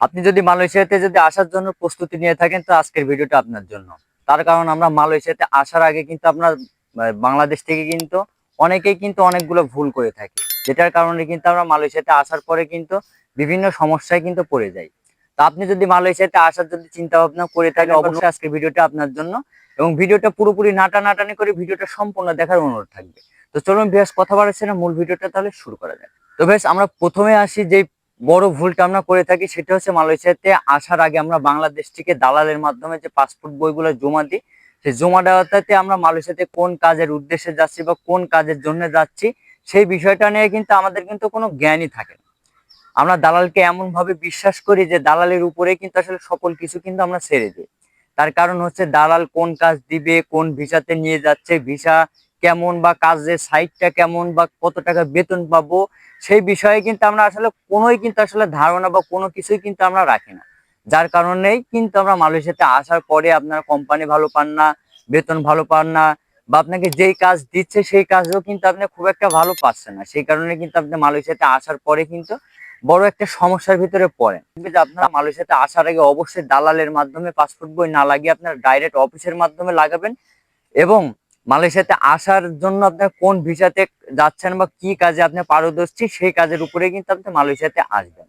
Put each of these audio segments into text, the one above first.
আপনি যদি মালয়েশিয়াতে যদি আসার জন্য প্রস্তুতি নিয়ে থাকেন তো আজকের ভিডিওটা আপনার জন্য। তার কারণ আমরা মালয়েশিয়াতে আসার আগে কিন্তু আপনার বাংলাদেশ থেকে কিন্তু অনেকেই কিন্তু অনেকগুলো ভুল করে থাকি। যেটার কারণে কিন্তু আমরা মালয়েশিয়াতে আসার পরে কিন্তু বিভিন্ন সমস্যায় কিন্তু পড়ে যাই। তা আপনি যদি মালয়েশিয়াতে আসার যদি চিন্তা ভাবনা করে থাকেন অবশ্যই আজকের ভিডিওটা আপনার জন্য। এবং ভিডিওটা পুরোপুরি নাটা নাটানি করে ভিডিওটা সম্পূর্ণ দেখার অনুরোধ থাকবে। তো চলুন বেশ কথা বাড়াচ্ছে না মূল ভিডিওটা তাহলে শুরু করা যায় তো বেশ আমরা প্রথমে আসি যে বড় ভুলটা আমরা করে থাকি সেটা হচ্ছে মালয়েশিয়াতে আসার আগে আমরা বাংলাদেশ থেকে দালালের মাধ্যমে যে পাসপোর্ট বইগুলো জমা দিই, সেই জমা দেওয়াতে আমরা মালয়েশিয়াতে কোন কাজের উদ্দেশ্যে যাচ্ছি বা কোন কাজের জন্য যাচ্ছি, সেই বিষয়টা নিয়ে কিন্তু আমাদের কিন্তু কোনো জ্ঞানই থাকে না। আমরা দালালকে এমন ভাবে বিশ্বাস করি যে দালালের উপরে কিন্তু আসলে সকল কিছু কিন্তু আমরা ছেড়ে দিই। তার কারণ হচ্ছে দালাল কোন কাজ দিবে, কোন ভিসাতে নিয়ে যাচ্ছে, ভিসা কেমন বা কাজের সাইটটা কেমন বা কত টাকা বেতন পাবো, সেই বিষয়ে কিন্তু আমরা আসলে কোনোই কিন্তু আসলে ধারণা বা কোনো কিছুই কিন্তু আমরা রাখি না। যার কারণেই কিন্তু আমরা মালয়েশিয়াতে আসার পরে আপনার কোম্পানি ভালো পান না, বেতন ভালো পান না বা আপনাকে যেই কাজ দিচ্ছে সেই কাজও কিন্তু আপনি খুব একটা ভালো পাচ্ছেন না। সেই কারণে কিন্তু আপনি মালয়েশিয়াতে আসার পরে কিন্তু বড় একটা সমস্যার ভিতরে পড়েন। যে আপনারা মালয়েশিয়াতে আসার আগে অবশ্যই দালালের মাধ্যমে পাসপোর্ট বই না লাগিয়ে আপনার ডাইরেক্ট অফিসের মাধ্যমে লাগাবেন এবং মালয়েশিয়াতে আসার জন্য আপনার কোন ভিসাতে যাচ্ছেন বা কি কাজে আপনি পারদর্শী, সেই কাজের উপরে কিন্তু আপনি মালয়েশিয়াতে আসবেন।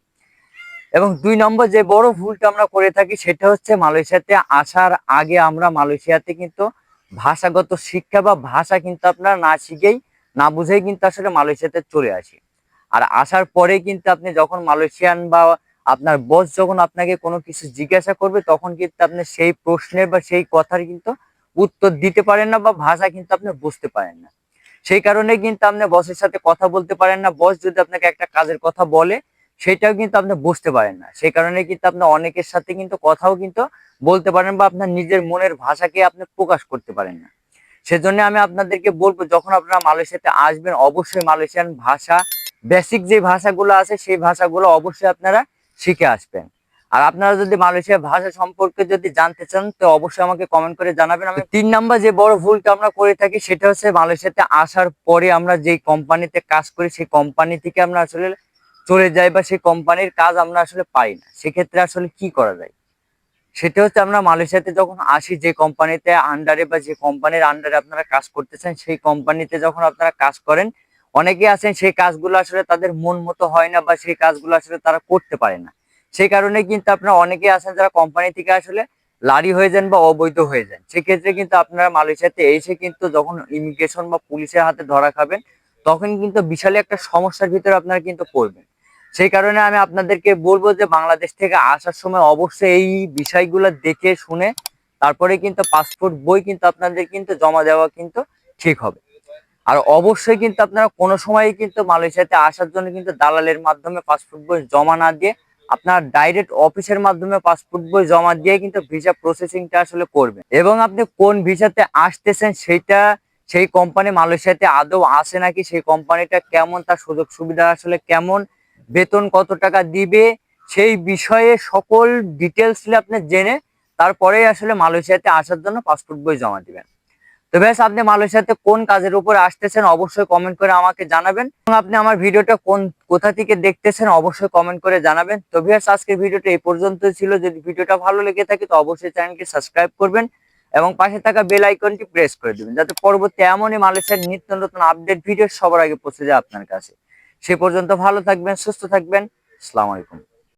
এবং দুই নম্বর যে বড় ভুলটা আমরা করে থাকি, সেটা হচ্ছে মালয়েশিয়াতে আসার আগে আমরা মালয়েশিয়াতে কিন্তু ভাষাগত শিক্ষা বা ভাষা কিন্তু আপনার না শিখেই, না বুঝেই কিন্তু আসলে মালয়েশিয়াতে চলে আসি। আর আসার পরে কিন্তু আপনি যখন মালয়েশিয়ান বা আপনার বস যখন আপনাকে কোনো কিছু জিজ্ঞাসা করবে, তখন কিন্তু আপনি সেই প্রশ্নের বা সেই কথার কিন্তু উত্তর দিতে পারেন না বা ভাষা কিন্তু আপনি বুঝতে পারেন না। সেই কারণে কিন্তু আপনি বসের সাথে কথা বলতে পারেন না। বস যদি আপনাকে একটা কাজের কথা বলে, সেটাও কিন্তু আপনি বুঝতে পারেন না। সেই কারণে কিন্তু আপনি অনেকের সাথে কিন্তু কথাও কিন্তু বলতে পারেন বা আপনার নিজের মনের ভাষাকে আপনি প্রকাশ করতে পারেন না। সেজন্য আমি আপনাদেরকে বলব, যখন আপনারা মালয়েশিয়াতে আসবেন, অবশ্যই মালয়েশিয়ান ভাষা বেসিক যে ভাষাগুলো আছে, সেই ভাষাগুলো অবশ্যই আপনারা শিখে আসবেন। আর আপনারা যদি মালয়েশিয়া ভাষা সম্পর্কে যদি জানতে চান, তো অবশ্যই আমাকে কমেন্ট করে জানাবেন। আমি তিন নাম্বার যে বড় ভুলটা আমরা করে থাকি, সেটা হচ্ছে মালয়েশিয়াতে আসার পরে আমরা যেই কোম্পানিতে কাজ করি, সেই কোম্পানি থেকে আমরা আসলে চলে যাই বা সেই কোম্পানির কাজ আমরা আসলে পাই না। সেক্ষেত্রে আসলে কি করা যায়? সেটা হচ্ছে আমরা মালয়েশিয়াতে যখন আসি, যে কোম্পানিতে আন্ডারে বা যে কোম্পানির আন্ডারে আপনারা কাজ করতেছেন সেই কোম্পানিতে যখন আপনারা কাজ করেন অনেকে আছেন, সেই কাজগুলো আসলে তাদের মন মতো হয় না বা সেই কাজগুলো আসলে তারা করতে পারে না। সেই কারণে কিন্তু আপনারা অনেকে আছেন যারা কোম্পানি থেকে আসলে লারি হয়ে যান বা অবৈধ হয়ে যান। সেক্ষেত্রে কিন্তু আপনারা মালয়েশিয়াতে এসে কিন্তু যখন ইমিগ্রেশন বা পুলিশের হাতে ধরা খাবেন, তখন কিন্তু বিশাল একটা সমস্যার ভিতরে আপনারা কিন্তু পড়বেন। সেই কারণে আমি আপনাদেরকে বলব যে বাংলাদেশ থেকে আসার সময় অবশ্যই এই বিষয়গুলো দেখে শুনে তারপরে কিন্তু পাসপোর্ট বই কিন্তু আপনাদের কিন্তু জমা দেওয়া কিন্তু ঠিক হবে। আর অবশ্যই কিন্তু আপনারা কোনো সময় কিন্তু মালয়েশিয়াতে আসার জন্য কিন্তু দালালের মাধ্যমে পাসপোর্ট বই জমা না দিয়ে আপনার ডাইরেক্ট অফিসের মাধ্যমে পাসপোর্ট বই জমা দিয়ে কিন্তু ভিসা প্রসেসিংটা আসলে করবেন। এবং আপনি কোন ভিসাতে আসতেছেন সেটা সেই কোম্পানি মালয়েশিয়াতে আদৌ আসে নাকি, সেই কোম্পানিটা কেমন, তার সুযোগ সুবিধা আসলে কেমন, বেতন কত টাকা দিবে, সেই বিষয়ে সকল ডিটেলস আপনি জেনে তারপরে আসলে মালয়েশিয়াতে আসার জন্য পাসপোর্ট বই জমা দিবেন। তো ব্যাস আপনি মালয়েশিয়াতে কোন কাজের উপরে আসতেছেন অবশ্যই কমেন্ট করে আমাকে জানাবেন। এবং আপনি আমার ভিডিওটা কোন, কোথা থেকে দেখতেছেন অবশ্যই কমেন্ট করে জানাবেন। তো ভিউয়ার্স আজকের ভিডিওটা এই পর্যন্ত ছিল। যদি ভিডিওটা ভালো লেগে থাকে, তো অবশ্যই চ্যানেলকে সাবস্ক্রাইব করবেন এবং পাশে থাকা বেল আইকনটি প্রেস করে দিবেন, যাতে পরবর্তী এমনই মালয়েশিয়ার নিত্য নতুন আপডেট ভিডিও সবার আগে পৌঁছে যায় আপনার কাছে। সে পর্যন্ত ভালো থাকবেন, সুস্থ থাকবেন। আসসালামু আলাইকুম।